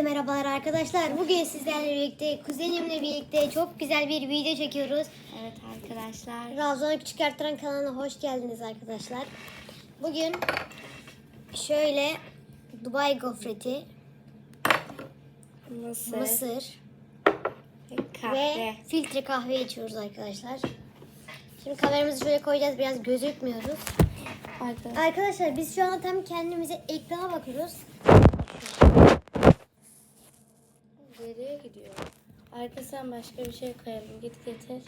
Herkese merhabalar arkadaşlar. Bugün sizlerle birlikte, kuzenimle birlikte çok güzel bir video çekiyoruz. Evet arkadaşlar. Razan'ı Küçük Ertuğrul kanalına hoş geldiniz arkadaşlar. Bugün şöyle Dubai gofreti, Mısır, mısır ve ve kahve. filtre kahve içiyoruz arkadaşlar. Şimdi kameramızı şöyle koyacağız. Biraz gözükmüyoruz. Arkadaşlar. Arkadaşlar biz şu anda tam kendimize ekrana bakıyoruz. Geriye gidiyor. Arkasından başka bir şey koyalım. Git getir.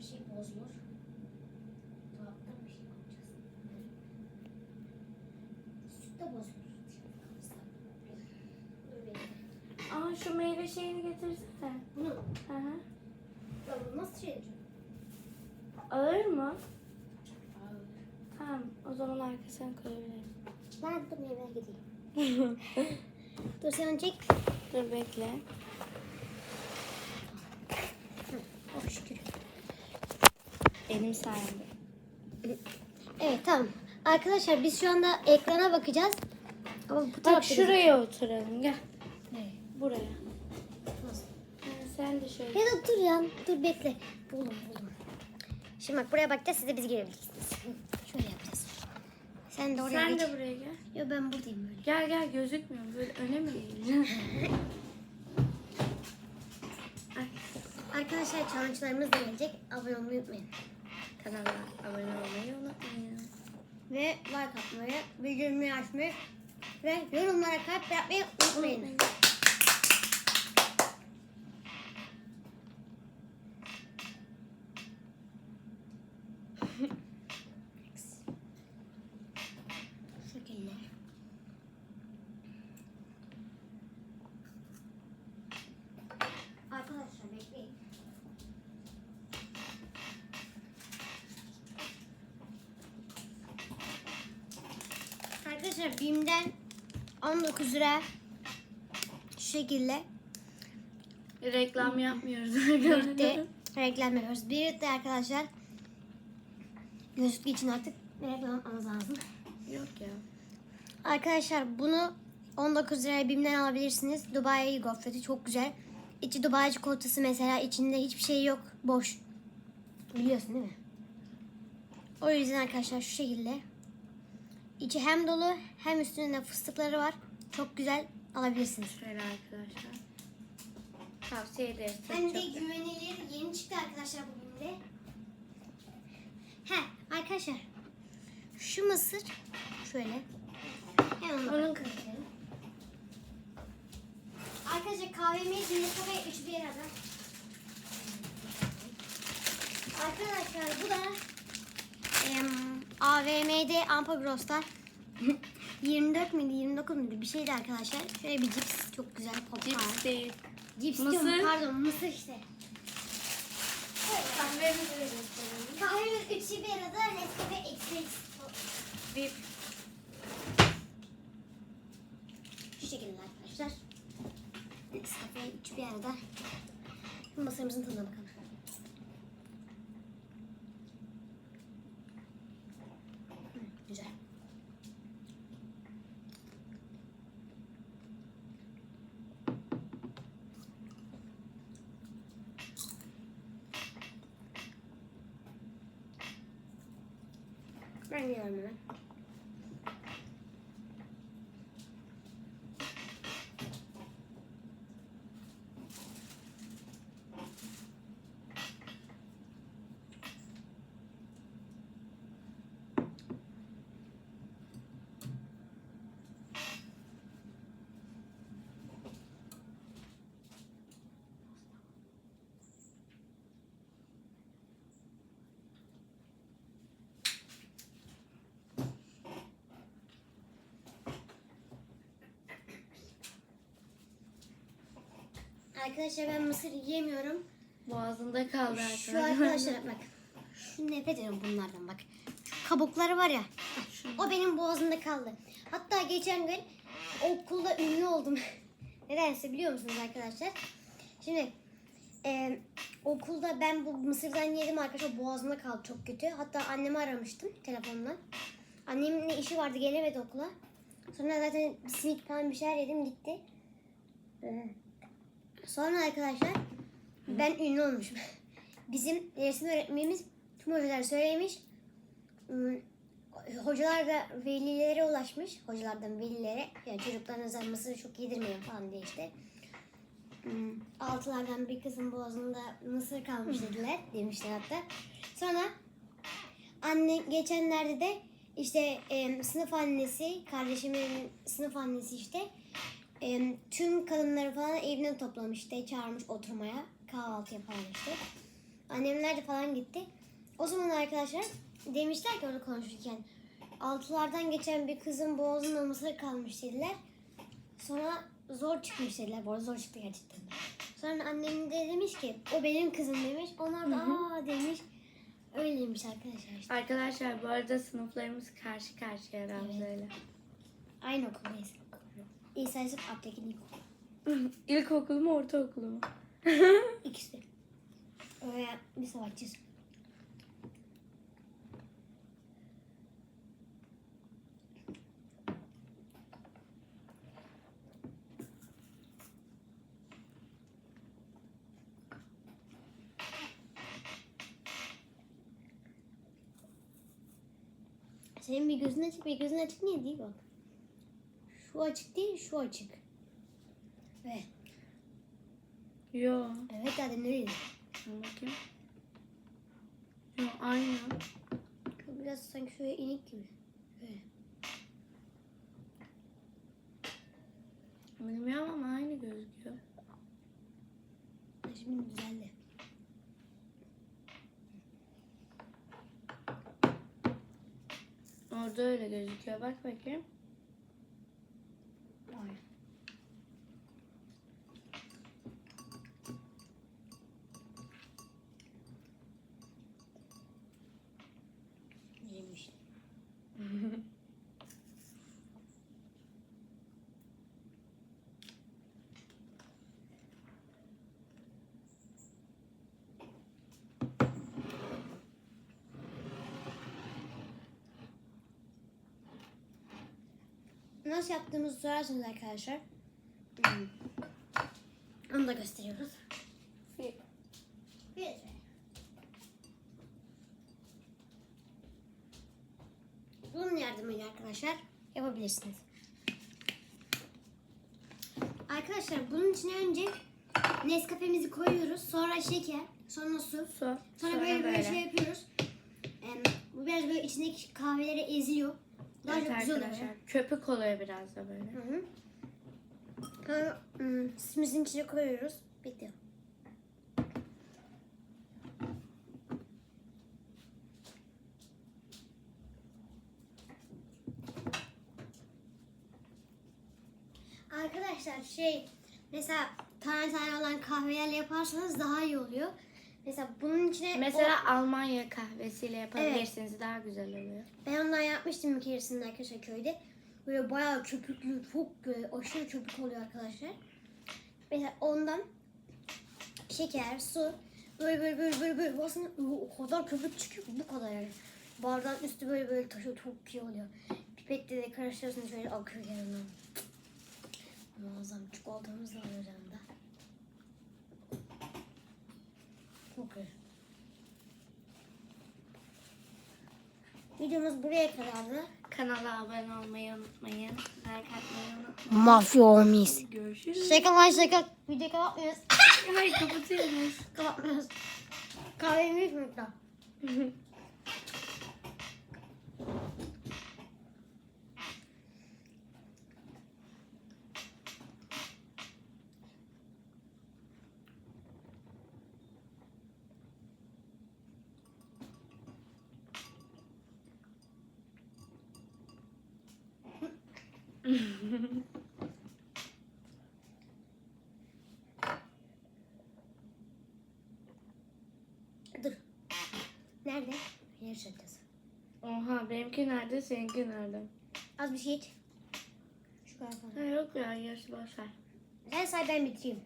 Şey bozulur. Dolaptan bir şey koyacağız. Süt de bozulur. Aa şu meyve şeyini getirsene. Bunu Hı hı. ya nasıl şey? Ağır mı? Tamam. O zaman arkasına koyabilirim. Ben dur meyve gideyim. dur sen çek. Dur bekle. Oh şükür. Benim sayemde. Evet tamam. Arkadaşlar biz şu anda ekrana bakacağız. Ama bu Bak şuraya oturalım. Gel. Buraya. Nasıl? Ha, sen de şöyle. Ya da dur ya. Dur bekle. Buldum buldum. Şimdi bak buraya bakacağız. Siz de biz girebilirsiniz. Şöyle yapacağız. Sen de oraya Sen geç. de buraya gel. Yo ben buradayım böyle. Gel gel gözükmüyor. Böyle öne mi Arkadaşlar challenge'larımız da gelecek. Abone olmayı unutmayın. kanala abone olmayı unutmayın. Ve like atmayı, bildirimleri açmayı ve yorumlara kalp yapmayı unutmayın. Unutmayın. Şu şekilde. Arkadaşlar bekleyin. Arkadaşlar BİM'den 19 lira şu şekilde Reklam yapmıyoruz birlikte reklam yapıyoruz. Birlikte arkadaşlar gözüktüğü için artık reklam yapmamız lazım. Yok ya. Arkadaşlar bunu 19 liraya BİM'den alabilirsiniz. Dubai gofreti çok güzel. İçi Dubai çikolatası mesela içinde hiçbir şey yok. Boş. Biliyorsun değil mi? O yüzden arkadaşlar şu şekilde. İçi hem dolu hem üstünde fıstıkları var. Çok güzel alabilirsiniz. Şöyle arkadaşlar. Tavsiye ederiz. Çok Hem de çok- güvenilir yeni çıktı arkadaşlar bugün de. He arkadaşlar şu mısır şöyle. Hemen onu Onun kırıyorum. Arkadaşlar kahvemiz Nescafe 3 bir arada. Arkadaşlar bu da em, AVM'de Ampagros'ta 24 miydi 29 muydu bir şeydi arkadaşlar. Şöyle bir cips çok güzel popcorn. Cips değil. Cips Mısır. diyorum pardon mısır işte. Kahvemiz üçü bir arada Nescafe Express. Bir Şu şekilde arkadaşlar. Nescafe üçü bir arada. Mısırımızın tadına bakalım. Hı, güzel. Ben yiyorum hemen. Arkadaşlar ben mısır yiyemiyorum. boğazında kaldı Şu arkadaşlar. bak. Şu nefret ediyorum bunlardan bak. Şu kabukları var ya. O benim boğazımda kaldı. Hatta geçen gün okulda ünlü oldum. Nedense biliyor musunuz arkadaşlar? Şimdi e, okulda ben bu mısırdan yedim arkadaşlar boğazımda kaldı çok kötü. Hatta annemi aramıştım telefonla. Annemin işi vardı gelemedi okula. Sonra zaten simit falan bir şeyler yedim gitti. Ee, Sonra arkadaşlar ben ünlü olmuşum. Bizim resim öğretmenimiz tüm hocalar söylemiş. Hmm, Hocalar da velilere ulaşmış. Hocalardan velilere. Yani çocuklarınıza mısır çok yedirmeyin falan diye işte. Hmm, Altılardan bir kızın boğazında mısır kalmış dediler. Demişler hatta. Sonra anne geçenlerde de işte em, sınıf annesi, kardeşimin sınıf annesi işte em, tüm kadınları falan evine toplamış işte çağırmış oturmaya kahvaltı yapalım işte. Annemler de falan gitti. O zaman arkadaşlar demişler ki orada konuşurken altılardan geçen bir kızın boğazında mısır kalmış dediler. Sonra zor çıkmış dediler. Bu arada zor çıktı gerçekten. Sonra annem de demiş ki o benim kızım demiş. Onlar da aa demiş. Öyleymiş arkadaşlar işte. Arkadaşlar bu arada sınıflarımız karşı karşıya Ramza'yla. Aynı okuldayız. İsa Yusuf Abtekin İlkokulu. İlkokul mu ortaokul mu? İkisi. Öyle bir savaşçıyız. Senin bir gözün açık, bir gözün açık niye değil bak. Şu açık değil, şu açık. Ve Yo. evet zaten öyleydi. Dur bakayım. Yo aynı. Şu Biraz sanki şöyle inik gibi. Böyle. Bilmiyorum ama aynı gözüküyor. Ha, Şimdi düzeldi. Orada öyle gözüküyor. Bak bakayım. Nasıl yaptığımızı sorarsanız arkadaşlar. Onu da gösteriyoruz. Bir. Bunun yardımıyla arkadaşlar yapabilirsiniz. Arkadaşlar bunun içine önce Nescafe'mizi koyuyoruz. Sonra şeker, sonra su. Su. Sonra, Sonra böyle, böyle şey yapıyoruz. Em, bu biraz böyle içindeki kahveleri eziyor. Daha Evet çok güzel oluyor. arkadaşlar. Köpük oluyor biraz da böyle. Hı sütümüzün içine koyuyoruz. Bitti. Arkadaşlar şey mesela tane tane olan kahvelerle yaparsanız daha iyi oluyor. Mesela bunun içine Mesela Almanya kahvesiyle yapabilirsiniz. Daha güzel oluyor. Ben ondan yapmıştım bir keresinde arkadaşlar köyde. Böyle bayağı köpüklü, çok böyle aşırı köpük oluyor arkadaşlar. Mesela ondan şeker, su, böyle böyle böyle böyle, böyle basın o kadar köpük çıkıyor ki bu kadar yani. Bardağın üstü böyle böyle taşıyor çok iyi oluyor. Pipetle de karıştırıyorsun şöyle akıyor yanından. Muazzam çikolatamız da iyi. Videomuz buraya kadardı. Kanala abone olmayı unutmayın. Like atmayı unutmayın. Mafya olmayız. Görüşürüz. Şaka var şaka. Video kapatmıyoruz. Hayır kapatıyoruz. kapatmıyoruz. Kahvemi büyük Dur. Nerede? Yer çantası. Oha benimki nerede seninki nerede? Az bir şey iç. Şu kadar Ha, falan. yok ya yarısı boş ver. Sen say ben bitireyim.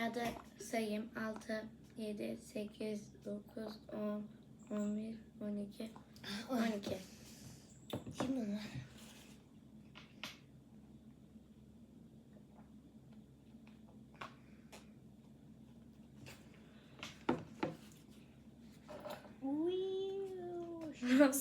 Ya da sayayım 6, 7, 8, 9, 10, 11, 12, 12. Şimdi onu. Ama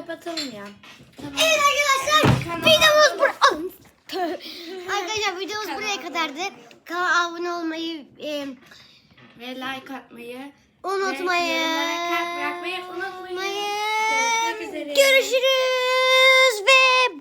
kapatalım ya. Evet arkadaşlar videomuz bur Arkadaşlar videomuz buraya kadardı. Kanala abone olmayı e, Ve like atmayı. unutmayın. Kalp bırakmayı unutmayın. Görüşmek üzere. Görüşürüz.